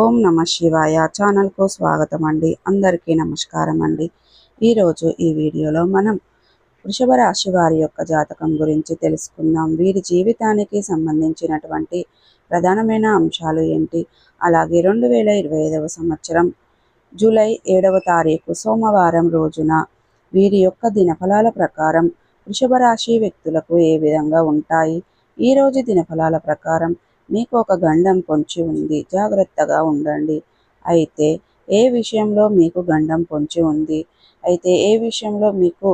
ఓం నమ శివాయ. ఛానల్కు స్వాగతం అండి అందరికీ నమస్కారం అండి ఈరోజు ఈ వీడియోలో మనం వృషభ రాశి వారి యొక్క జాతకం గురించి తెలుసుకుందాం. వీరి జీవితానికి సంబంధించినటువంటి ప్రధానమైన అంశాలు ఏంటి? అలాగే రెండు వేల ఇరవై ఐదవ సంవత్సరం జూలై ఏడవ తారీఖు సోమవారం రోజున వీరి యొక్క దినఫలాల ప్రకారం వృషభ రాశి వ్యక్తులకు ఏ విధంగా ఉంటాయి? ఈరోజు దినఫలాల ప్రకారం మీకు ఒక గండం పొంచి ఉంది. జాగ్రత్తగా ఉండండి. అయితే ఏ విషయంలో మీకు గండం పొంచి ఉంది? అయితే ఏ విషయంలో మీకు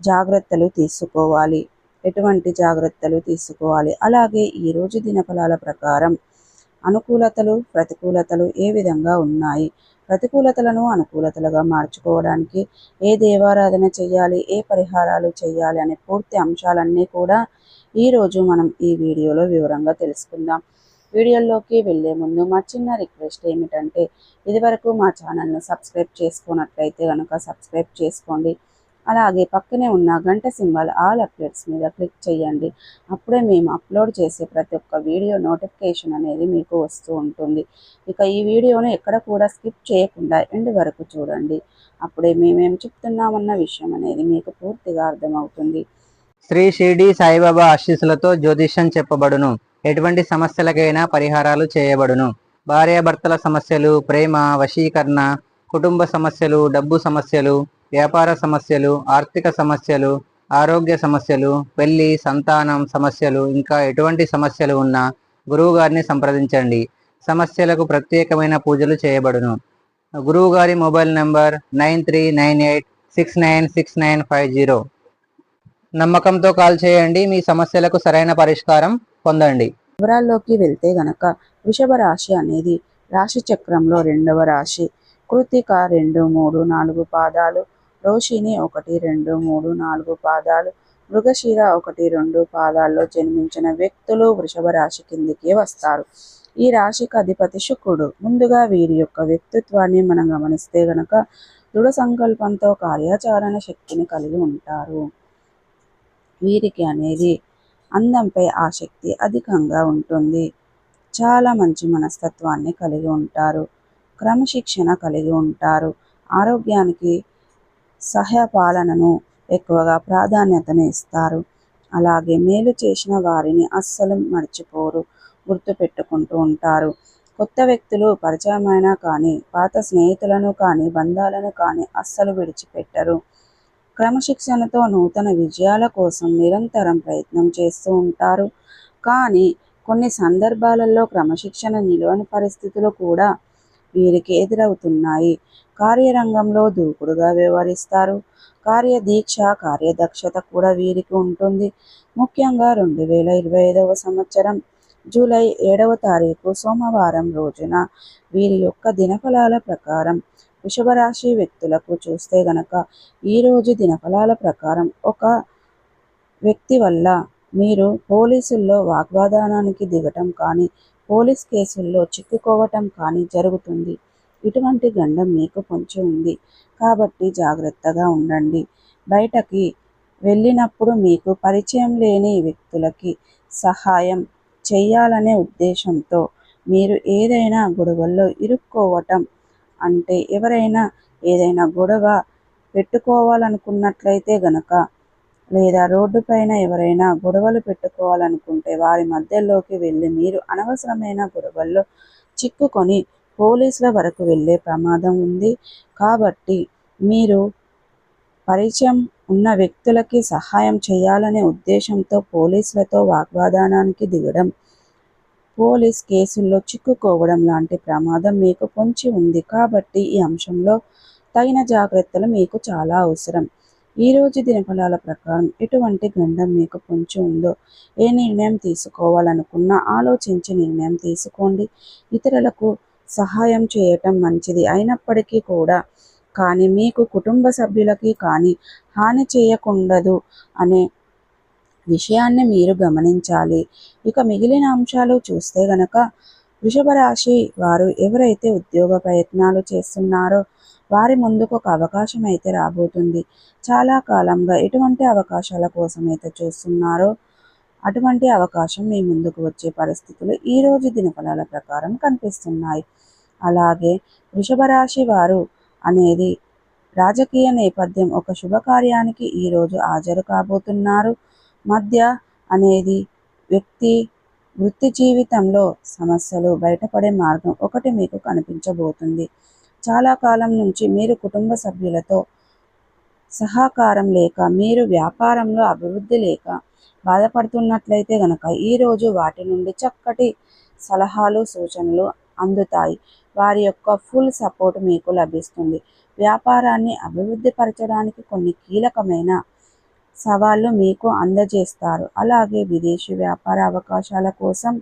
జాగ్రత్తలు తీసుకోవాలి? ఎటువంటి జాగ్రత్తలు తీసుకోవాలి? అలాగే ఈరోజు దినఫలాల ప్రకారం అనుకూలతలు ప్రతికూలతలు ఏ విధంగా ఉన్నాయి? ప్రతికూలతలను అనుకూలతలుగా మార్చుకోవడానికి ఏ దేవారాధన చేయాలి? ఏ పరిహారాలు చేయాలి? అనే పూర్తి అంశాలన్నీ కూడా ఈరోజు మనం ఈ వీడియోలో వివరంగా తెలుసుకుందాం. వీడియోలోకి వెళ్ళే ముందు మా చిన్న రిక్వెస్ట్ ఏమిటంటే ఇదివరకు మా ఛానల్ను సబ్స్క్రైబ్ చేసుకున్నట్లయితే కనుక సబ్స్క్రైబ్ చేసుకోండి. అలాగే పక్కనే ఉన్న గంట సింబల్ ఆల్ అప్డేట్స్ మీద క్లిక్ చేయండి. అప్పుడే మేము అప్లోడ్ చేసే ప్రతి ఒక్క వీడియో నోటిఫికేషన్ అనేది మీకు వస్తూ ఉంటుంది. ఇక ఈ వీడియోను ఎక్కడ కూడా స్కిప్ చేయకుండా ఎండ్ వరకు చూడండి. అప్పుడే మేమేం చెప్తున్నామన్న విషయం అనేది మీకు పూర్తిగా అర్థమవుతుంది. శ్రీ షిర్డి సాయిబాబా ఆశీస్సులతో జ్యోతిష్యం చెప్పబడును. ఎటువంటి సమస్యలకైనా పరిహారాలు చేయబడును. భార్యాభర్తల సమస్యలు ప్రేమ వశీకరణ కుటుంబ సమస్యలు డబ్బు సమస్యలు వ్యాపార సమస్యలు ఆర్థిక సమస్యలు ఆరోగ్య సమస్యలు పెళ్ళి సంతానం సమస్యలు ఇంకా ఎటువంటి సమస్యలు ఉన్నా గురువుగారిని సంప్రదించండి. సమస్యలకు ప్రత్యేకమైన పూజలు చేయబడును. గురువుగారి mobile number nine three nine eight six nine six nine five zero. నమ్మకంతో కాల్ చేయండి. మీ సమస్యలకు సరైన పరిష్కారం పొందండి. వివరాల్లోకి వెళ్తే గనక వృషభ రాశి అనేది రాశి చక్రంలో రెండవ రాశి. కృతిక రెండు మూడు నాలుగు పాదాలు. రోషిని ఒకటి రెండు మూడు నాలుగు పాదాలు. మృగశిర ఒకటి రెండు పాదాల్లో జన్మించిన వ్యక్తులు వృషభ రాశి కిందికి వస్తారు. ఈ రాశికి అధిపతి శుక్రుడు. ముందుగా వీరి యొక్క వ్యక్తిత్వాన్ని మనం గమనిస్తే గనక దృఢ సంకల్పంతో కార్యాచరణ శక్తిని కలిగి ఉంటారు. వీరికి అనేది అందంపై ఆసక్తి అధికంగా ఉంటుంది. చాలా మంచి మనస్తత్వాన్ని కలిగి ఉంటారు. క్రమశిక్షణ కలిగి ఉంటారు. ఆరోగ్యానికి సహాయపాలనను ఎక్కువగా ప్రాధాన్యతను ఇస్తారు. అలాగే మేలు చేసిన వారిని అస్సలు మర్చిపోరు. గుర్తు పెట్టుకుంటూ ఉంటారు. కొత్త వ్యక్తులు పరిచయమైన కానీ పాత స్నేహితులను కానీ బంధాలను కానీ అస్సలు విడిచిపెట్టరు. క్రమశిక్షణతో నూతన విజయాల కోసం నిరంతరం ప్రయత్నం చేస్తూ ఉంటారు. కానీ కొన్ని సందర్భాలలో క్రమశిక్షణ నిలవని పరిస్థితులు కూడా వీరికి ఎదురవుతున్నాయి. కార్యరంగంలో దూకుడుగా వ్యవహరిస్తారు. కార్యదీక్ష కార్యదక్షత కూడా వీరికి ఉంటుంది. ముఖ్యంగా రెండు వేల ఇరవై ఐదవ సంవత్సరం జూలై ఏడవ తారీఖు సోమవారం రోజున వీరి యొక్క దినఫలాల ప్రకారం వృషభరాశి వ్యక్తులకు చూస్తే గనక ఈరోజు దినఫలాల ప్రకారం ఒక వ్యక్తి వల్ల మీరు పోలీసుల్లో వాగ్వాదానానికి దిగటం కానీ పోలీస్ కేసుల్లో చిక్కుకోవటం కానీ జరుగుతుంది. ఇటువంటి గండం మీకు పొంచి ఉంది. కాబట్టి జాగ్రత్తగా ఉండండి. బయటకి వెళ్ళినప్పుడు మీకు పరిచయం లేని వ్యక్తులకి సహాయం చేయాలనే ఉద్దేశంతో మీరు ఏదైనా గొడవల్లో ఇరుక్కోవటం అంటే ఎవరైనా ఏదైనా గొడవ పెట్టుకోవాలనుకున్నట్లయితే గనక లేదా రోడ్డుపైన ఎవరైనా గొడవలు పెట్టుకోవాలనుకుంటే వారి మధ్యలోకి వెళ్ళి మీరు అనవసరమైన గొడవల్లో చిక్కుకొని పోలీసుల వరకు వెళ్ళే ప్రమాదం ఉంది. కాబట్టి మీరు పరిచయం ఉన్న వ్యక్తులకి సహాయం చేయాలనే ఉద్దేశంతో పోలీసులతో వాగ్వాదానానికి దిగడం పోలీస్ కేసుల్లో చిక్కుకోవడం లాంటి ప్రమాదం మీకు పొంచి ఉంది కాబట్టి ఈ అంశంలో తగిన జాగ్రత్తలు మీకు చాలా అవసరం. ఈరోజు దినఫలాల ప్రకారం ఎటువంటి గండం మీకు పొంచి ఉందో ఏ నిర్ణయం తీసుకోవాలనుకున్నా ఆలోచించి నిర్ణయం తీసుకోండి. ఇతరులకు సహాయం చేయటం మంచిది అయినప్పటికీ కూడా కానీ మీకు కుటుంబ సభ్యులకి కానీ హాని చేయకుండదు అనే విషయాన్ని మీరు గమనించాలి. ఇక మిగిలిన అంశాలు చూస్తే గనక వృషభ రాశి వారు ఎవరైతే ఉద్యోగ ప్రయత్నాలు చేస్తున్నారో వారి ముందుకు ఒక అవకాశం అయితే రాబోతుంది. చాలా కాలంగా ఎటువంటి అవకాశాల కోసం అయితే చూస్తున్నారో అటువంటి అవకాశం మీ ముందుకు వచ్చే పరిస్థితులు ఈ రోజు దినఫలాల ప్రకారం కనిపిస్తున్నాయి. అలాగే వృషభ రాశి వారు అనేది రాజకీయ నేపథ్యం ఒక శుభకార్యానికి ఈరోజు హాజరు కాబోతున్నారు. మధ్య అనేది వ్యక్తి వృత్తి జీవితంలో సమస్యలు బయటపడే మార్గం ఒకటి మీకు కనిపించబోతుంది. చాలా కాలం నుంచి మీరు కుటుంబ సభ్యులతో సహకారం లేక మీరు వ్యాపారంలో అభివృద్ధి లేక బాధపడుతున్నట్లయితే గనక ఈరోజు వాటి నుండి చక్కటి సలహాలు సూచనలు అందుతాయి. వారి యొక్క ఫుల్ సపోర్ట్ మీకు లభిస్తుంది. వ్యాపారాన్ని అభివృద్ధి పరచడానికి కొన్ని కీలకమైన సవాళ్ళు మీకు అందజేస్తారు. అలాగే విదేశీ వ్యాపార అవకాశాల కోసం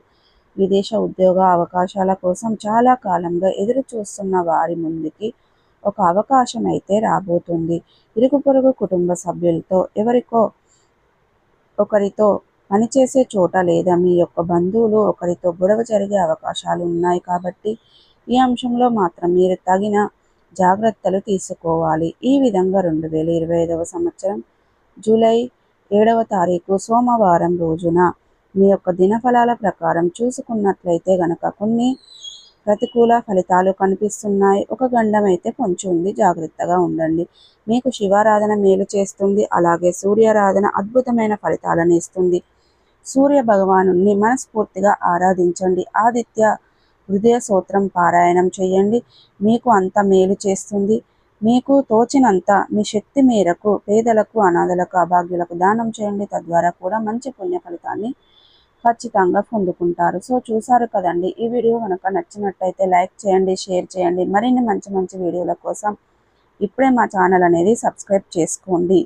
విదేశ ఉద్యోగ అవకాశాల కోసం చాలా కాలంగా ఎదురు చూస్తున్న వారి ముందుకి ఒక అవకాశం అయితే రాబోతుంది. ఇరుగు పొరుగు కుటుంబ సభ్యులతో ఎవరికో ఒకరితో పనిచేసే చోట లేదా మీ యొక్క బంధువులు ఒకరితో గొడవ జరిగే అవకాశాలు ఉన్నాయి కాబట్టి ఈ అంశంలో మాత్రం మీరు తగిన జాగ్రత్తలు తీసుకోవాలి. ఈ విధంగా రెండు వేల ఇరవై ఐదవ సంవత్సరం జూలై ఏడవ తారీఖు సోమవారం రోజున మీ యొక్క దినఫలాల ప్రకారం చూసుకున్నట్లయితే గనక కొన్ని ప్రతికూల ఫలితాలు కనిపిస్తున్నాయి. ఒక గండం అయితే కొంచెం ఉంది జాగ్రత్తగా ఉండండి. మీకు శివారాధన మేలు చేస్తుంది. అలాగే సూర్యారాధన అద్భుతమైన ఫలితాలను ఇస్తుంది. సూర్య భగవాను మనస్ఫూర్తిగా ఆరాధించండి. ఆదిత్య హృదయ సూత్రం పారాయణం చేయండి. మీకు అంత మేలు చేస్తుంది. మీకు తోచినంత మీ శక్తి మేరకు పేదలకు అనాథలకు అభాగ్యులకు దానం చేయండి. తద్వారా కూడా మంచి పుణ్య ఫలితాన్ని ఖచ్చితంగా పొందుకుంటారు. సో చూసారు కదండి ఈ వీడియో కనుక నచ్చినట్టయితే లైక్ చేయండి షేర్ చేయండి. మరిన్ని మంచి మంచి వీడియోల కోసం ఇప్పుడే మా ఛానల్ అనేది సబ్స్క్రైబ్ చేసుకోండి.